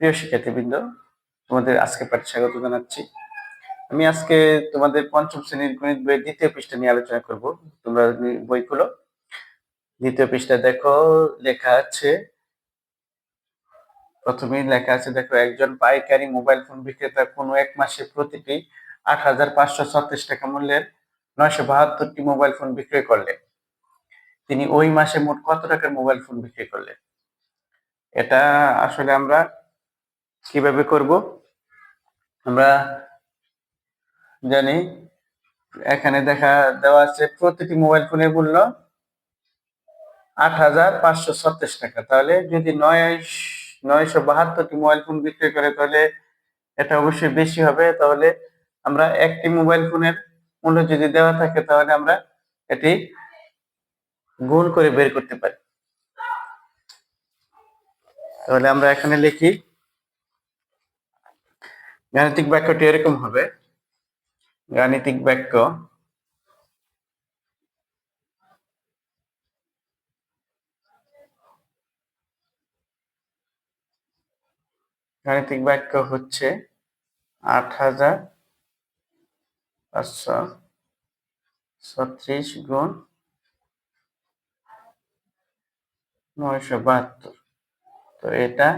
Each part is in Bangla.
প্রিয় শিক্ষার্থীবৃন্দ, তোমাদের আজকে পাঠে স্বাগত জানাচ্ছি। আমি আজকে তোমাদের পঞ্চম শ্রেণির গণিত বইয়ের দ্বিতীয় পৃষ্ঠা নিয়ে আলোচনা করব। তোমরা বই খুলো। দ্বিতীয় পৃষ্ঠা দেখো, লেখা আছে, প্রথমেই লেখা আছে, দেখো, একজন পাইকারি মোবাইল ফোন বিক্রেতা কোনো এক মাসে প্রতিটি আট হাজার পাঁচশো ছত্রিশ টাকা মূল্যের নয়শো বাহাত্তরটি মোবাইল ফোন বিক্রয় করলেন। তিনি ওই মাসে মোট কত টাকার মোবাইল ফোন বিক্রি করলেন? এটা আসলে আমরা কীভাবে করব? আমরা জানি এখানে দেখা দেওয়া আছে, প্রতিটি মোবাইল ফোনের মূল্য আট হাজার পাঁচশো ছত্রিশ টাকা। তাহলে যদি নয় নয়শো বাহাত্তরটি মোবাইল ফোন বিক্রি করে, তাহলে এটা অবশ্যই বেশি হবে। তাহলে আমরা একটি মোবাইল ফোনের মূল্য যদি দেওয়া থাকে, তাহলে আমরা এটি গুণ করে বের করতে পারি। তাহলে আমরা এখানে লিখি গাণিতিক বাক্যটি এরকম হবে। গাণিতিক বাক্য। গাণিতিক বাক্য হচ্ছে আট হাজার পাঁচশো ছত্রিশ গুণ নয়শো বাহাত্তর। তো এটা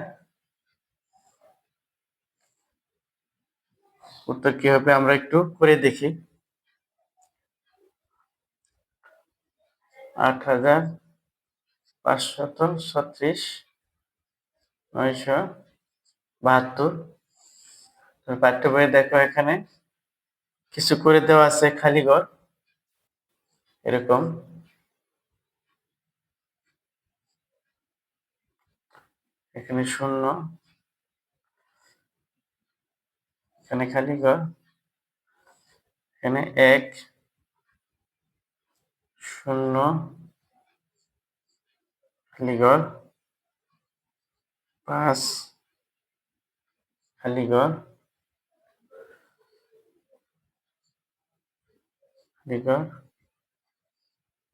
উত্তর কি হবে আমরা একটু করে দেখি। আট হাজার পাঁচশত ছত্রিশ, নয়শো বাহাত্তর। পাঠ্য বইয়ে দেখো এখানে। কিছু করে দেওয়া আছে খালি ঘর। এরকম। এখানে শূন্য। এখানে খালি ঘর। এখানে এক, শূন্য, খালি ঘর। পাঁচ, খালি ঘর।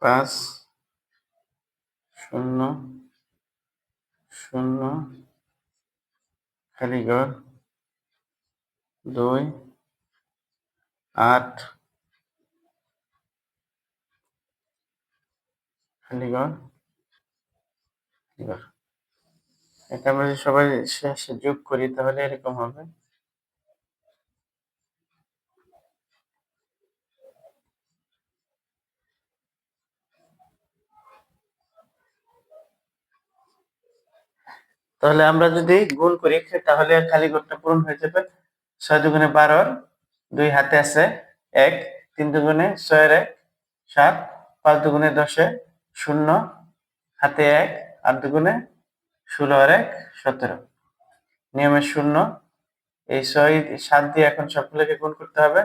পাঁচ, শূন্য শূন্য, খালি ঘর। দুই, আট ঘর এটা আমরা যদি সবাই শেষে যোগ করি তাহলে এরকম হবে। তাহলে আমরা যদি গুণ করি, তাহলে খালি ঘরটা পূরণ হয়ে যাবে। ছয় দুগুণে বারোর দুই হাতে আছে এক, তিন দুগুণে ছয়ের এক, সাত, পাঁচ দুগুণে দশে শূন্য, হাতে এক, আট দুগুণে ষোলো আর এক, সতেরো। নিয়মে শূন্য। এই ছয়, সাত দিয়ে এখন সবগুলোকে গুণ করতে হবে।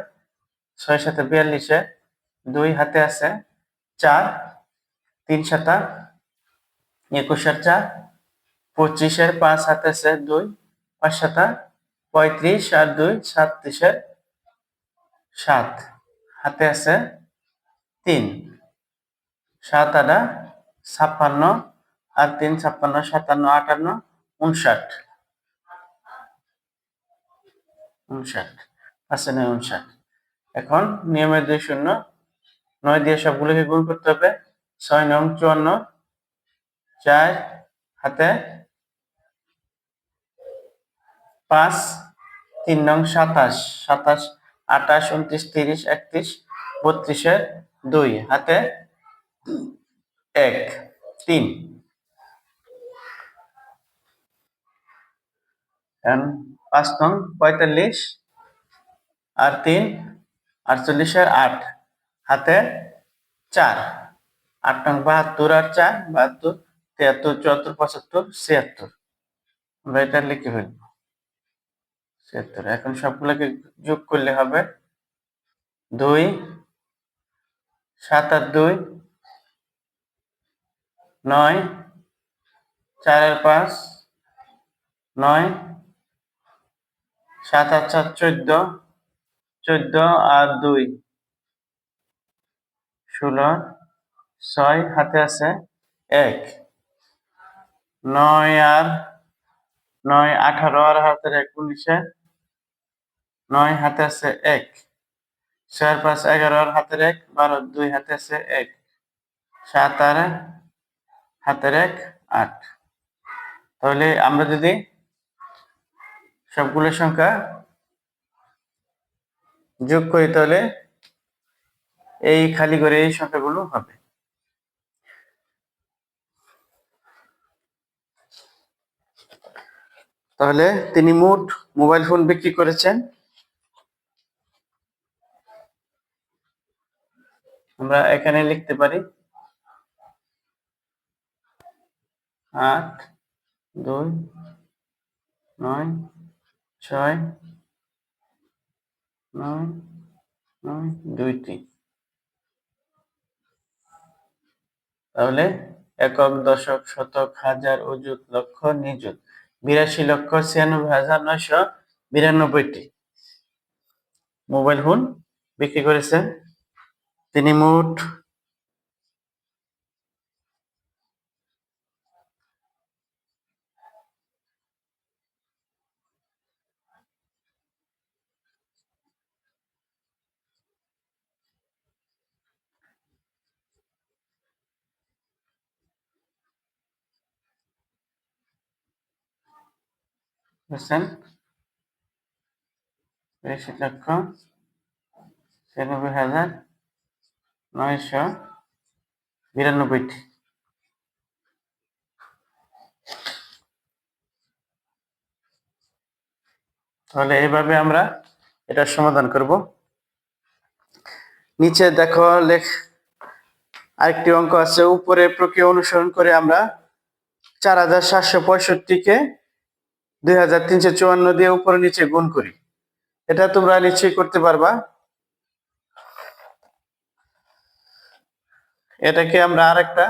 ছয় সাথে বিয়াল্লিশে, দুই হাতে আছে চার, তিন সাতা একুশ আর চার, পঁচিশের পাঁচ হাতে আছে দুই, পাঁচ সাতা পঁয়ত্রিশ আর দুই সাতত্রিশের সাত। হাতে আছে তিন। সাত আটা ছাপ্পান্ন আর তিন ছাপ্পান্ন, সাতান্ন, আটান্ন, উনষাট। উনষাট। আছে নয় উনষাট। এখন নিয়মের দুই শূন্য। নয় দিয়ে সবগুলোকে গুণ করতে হবে। ছয় নং চুয়ান্ন, চার হাতে পাঁচ, তিন নং সাতাশ সাতাশ, আঠাশ উনত্রিশ তিরিশ, একত্রিশ, বত্রিশের দুই, হাতে এক, তিন। পাঁচ নং পঁয়তাল্লিশ, আর তিন, আটচল্লিশের আট, হাতে চার। আট নং বাহাত্তর আর চার, বাহাত্তর, তিয়াত্তর, চুয়াত্তর, পঁচাত্তর, ছিয়াত্তর। আমরা এটা লিখে ফেলব। ছিয়াত্তর। এখন সবগুলোকে যোগ করলে হবে দুই, সাত আর দুই, নয়, চার আর পাঁচ, নয়, সাত আর চার চোদ্দ চোদ্দ আর দুই, ষোলো, ছয়, হাতে আছে এক, নয় আর, নয় আঠারো আর হাতের এক উনিশে নয় হাতে আছে এক। চার, পাঁচ এগারো আর হাতের এক, বারো, দুই হাতে আছে এক। সাত আর হাতের এক, আট। তাহলে আমরা যদি সবগুলো সংখ্যা যোগ করি, তাহলে এই খালি করে এই সংখ্যাগুলো হবে। তাহলে তিনি মোট মোবাইল ফোন বিক্রি করেছেন আমরা এখানে লিখতে পারি আট, দুই, নয়, ছয়, নয় নয়, দুইটি। তাহলে একক দশক শতক হাজার অযুত লক্ষ নিযুত। বিরাশি লক্ষ ছিয়ানব্বই হাজার নয়শো বিরানব্বইটি। মোবাইল ফোন বিক্রি করেছেন তিনি মোট বুঝছেন বিরাশি লক্ষ ছিয়ানব্বই হাজার নয়শো বিরানব্বইটি তাহলে এইভাবে আমরা এটার সমাধান করব। নিচে দেখো লেখ, আরেকটি অঙ্ক আছে, উপরে প্রক্রিয়া অনুসরণ করে আমরা চার হাজার সাতশো পঁয়ষট্টিকে দুই হাজার তিনশো চুয়ান্ন দিয়ে উপরে নিচে গুণ করি। এটা তোমরা নিশ্চয়ই করতে পারবা। এটাকে আমরা আর একটা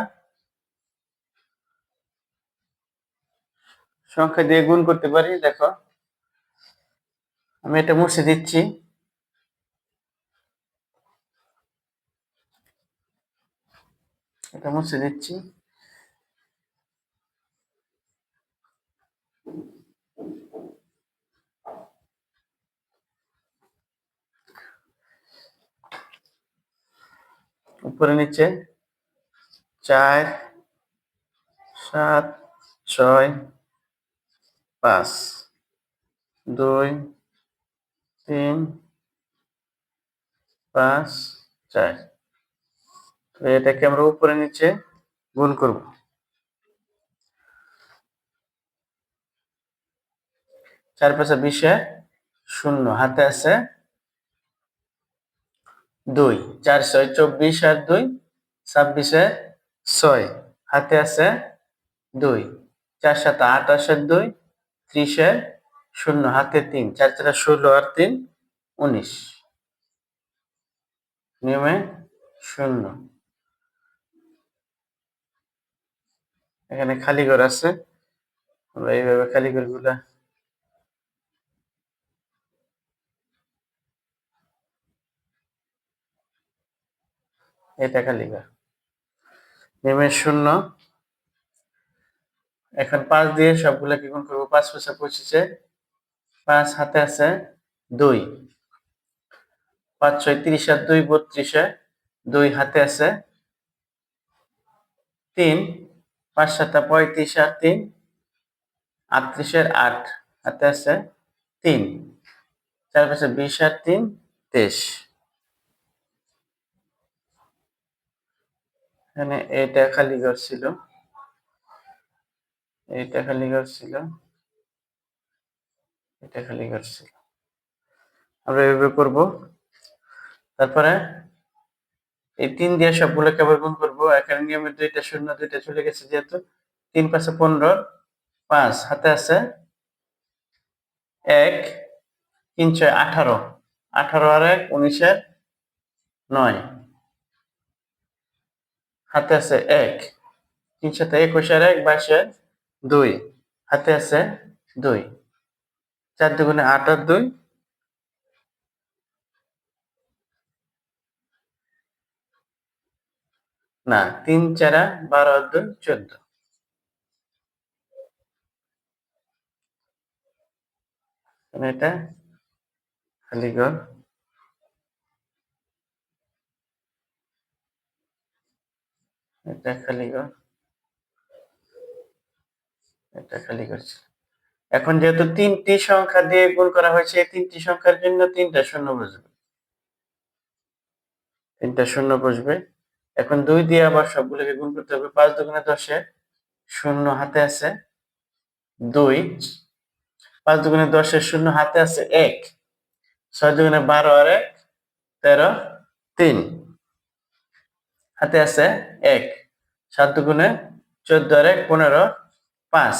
সংখ্যা দিয়ে গুণ করতে পারি, দেখো। আমি এটা মুছে দিচ্ছি। এটা মুছে দিচ্ছি। উপরে নিচে চার, সাত, ছয়, পাঁচ, দুই, তিন, পাঁচ, চার। তো এটাকে আমরা উপরে নিচে গুণ করব। চার পাঁচে বিশে শূন্য, হাতে আছে দুই, চার ছয়, চব্বিশ আর দুই, ছাব্বিশে ছয়। হাতে আছে দুই। চার সাত আঠাশের দুই ত্রিশের শূন্য। হাতে তিন। চার চার ষোলো আর তিন, উনিশ। নিয়মে শূন্য। এখানে খালি ঘর আছে। আমরা এইভাবে খালি ঘরগুলা এটা খালি ঘর। নেমে শূন্য। এখন পাঁচ দিয়ে সবগুলা কি গুণ করব, পাঁচ পয়সা পঁচিশে, পাঁচ হাতে আছে দুই। পাঁচ ছয় তিরিশ আর দুই বত্রিশে, দুই হাতে আছে তিন। পাঁচ সাতা পঁয়ত্রিশ আর তিন, আটত্রিশের আট হাতে আছে তিন। চার পাশে বিশ আর তিন, তেইশ। এখানে এটা খালি ঘর ছিল। এটা খালি ঘর ছিল। এটা খালি ঘর ছিল। আমরা এভাবে করব। তারপরে এই তিন দিয়ে সবগুলোকে আবার গুণ করব। এখানে নিয়মে দুইটা শূন্য, দুইটা চলে গেছে যেহেতু। তিন পাঁচে পনেরো, পাঁচ, হাতে আছে এক, তিন ছয়, আঠারো। আঠারো আর এক, উনিশের নয়। হাতে আছে এক, তিন সাথে একুশ আর এক বাইশের দুই, হাতে আছে দুই। চার দুগুণে আট আর দুই। না, তিন, চারা বারো আর দুই, চোদ্দ। মানে এটা খালি ঘর এটা খালি এটা খালি ঘর এখন যেহেতু তিনটি সংখ্যা দিয়ে গুণ করা হয়েছে তিনটি সংখ্যার জন্য তিনটা শূন্য বসবে। তিনটা শূন্য বসবে। এখন দুই দিয়ে আবার সবগুলোকে গুণ করতে হবে। পাঁচ দুগুণে দশে শূন্য হাতে আছে দুই। পাঁচ দুগুণে দশের শূন্য হাতে আছে এক। ছয় দুগুণে বারো আর এক, তেরো, তিন। হাতে আছে এক। সাত দুগুণে চোদ্দ আর এক পনেরো, পাঁচ।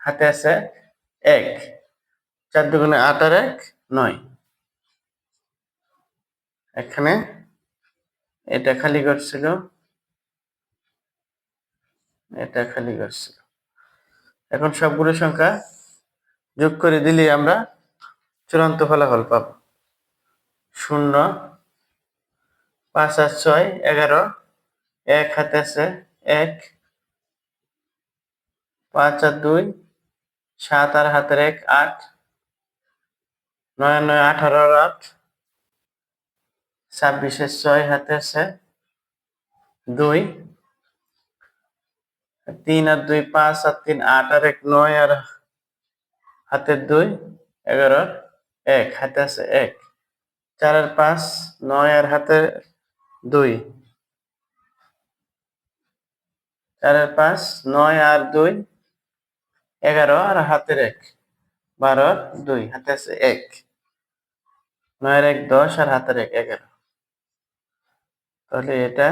হাতে আছে এক। চার দুগুণে আট আর এক নয়। এখানে এটা খালি করছিল এটা খালি করছিল এখন সবগুলো সংখ্যা যোগ করে দিলে আমরা চূড়ান্ত ফলাফল পাব। শূন্য, পাঁচ আর ছয়, এগারো। এক হাতে আছে এক, পাঁচ আর দুই, সাত আর হাতের এক, আট, নয় নয়, আঠারো আট ছাব্বিশের ছয় হাতে আছে দুই, তিন আর দুই, পাঁচ আর তিন, আট আর এক, নয় আর হাতের দুই, এগারো এক, হাতে আছে এক, চার আর পাঁচ, নয় আর হাতে দুই চার পাঁচ, নয় আর দুই, এগারো আর হাতের এক, বারো দুই, হাতে আছে এক নয়ের এক, দশ আর হাতের এক, এগারো। তাহলে এটা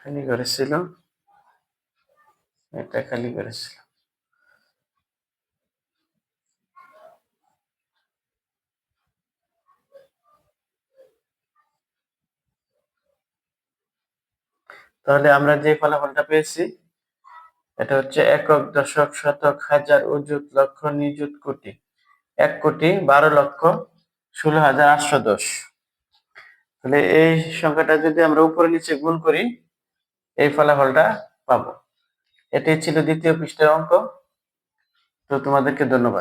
খালি করেছিল, এটা খালি করেছিল। তাহলে আমরা যে ফলাফলটা পেয়েছি, এটা হচ্ছে একক দশক শতক হাজার অযুত লক্ষ নিযুত কোটি। এক কোটি বারো লক্ষ ষোলো হাজার আটশো দশ। তাহলে এই সংখ্যাটা যদি আমরা উপরে নিচে গুণ করি, এই ফলাফলটা পাবো। এটাই ছিল দ্বিতীয় পৃষ্ঠের অঙ্ক। তো তোমাদেরকে ধন্যবাদ।